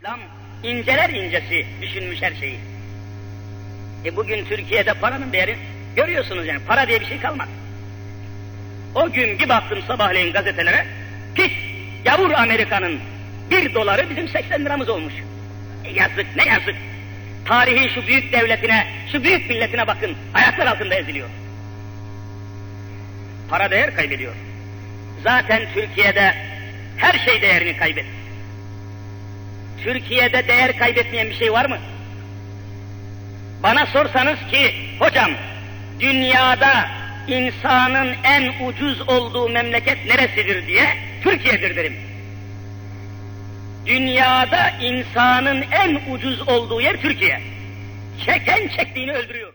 İslam inceler incesi düşünmüş her şeyi. E bugün Türkiye'de paranın değeri görüyorsunuz yani para diye bir şey kalmadı. O gün bir baktım sabahleyin gazetelere pis yavur Amerika'nın bir doları bizim 80 liramız olmuş. E yazık ne yazık. Tarihi şu büyük devletine, şu büyük milletine bakın ayaklar altında eziliyor. Para değer kaybediyor. Zaten Türkiye'de her şey değerini kaybetti. Türkiye'de değer kaybetmeyen bir şey var mı? Bana sorsanız ki hocam dünyada insanın en ucuz olduğu memleket neresidir diye Türkiye'dir derim. Dünyada insanın en ucuz olduğu yer Türkiye. Çeken çektiğini öldürüyor.